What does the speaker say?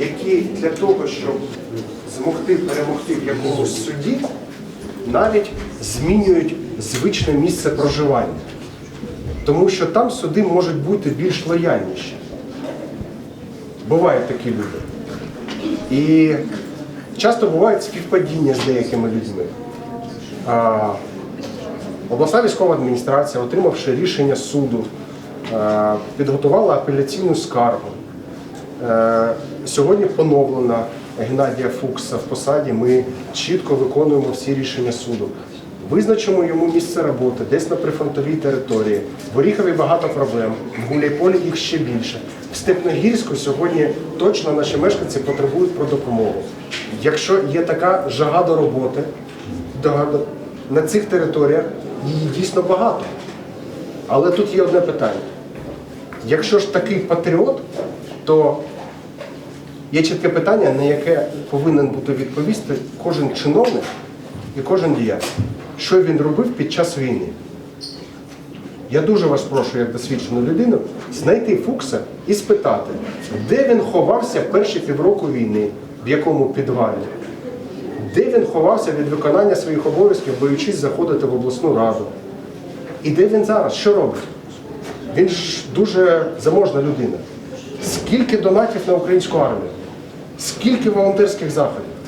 які для того, щоб змогти перемогти в якомусь суді, навіть змінюють звичне місце проживання. Тому що там суди можуть бути більш лояльніші. Бувають такі люди. І часто бувають співпадіння з деякими людьми. А, Обласна військова адміністрація, отримавши рішення суду, підготувала апеляційну скаргу. Е, Сьогодні поновлена Геннадія Фукса в посаді. Ми чітко виконуємо всі рішення суду. Визначимо йому місце роботи, десь на прифронтовій території. В Оріхові багато проблем, в Гуляйполі їх ще більше. В Степногірську сьогодні точно наші мешканці потребують про допомогу. Якщо є така жага до роботи, на цих територіях її дійсно багато. Але тут є одне питання. Якщо ж такий патріот, то є чітке питання, на яке повинен бути відповісти кожен чиновник і кожен діяч. Що він робив під час війни? Я дуже вас прошу, як досвідчену людину, знайти Фукса і спитати, де він ховався перші півроку війни, в якому підвалі, де він ховався від виконання своїх обов'язків, боючись заходити в обласну раду. І де він зараз? Що робить? Він ж дуже заможна людина. Скільки донатів на українську армію? Скільки волонтерських заходів?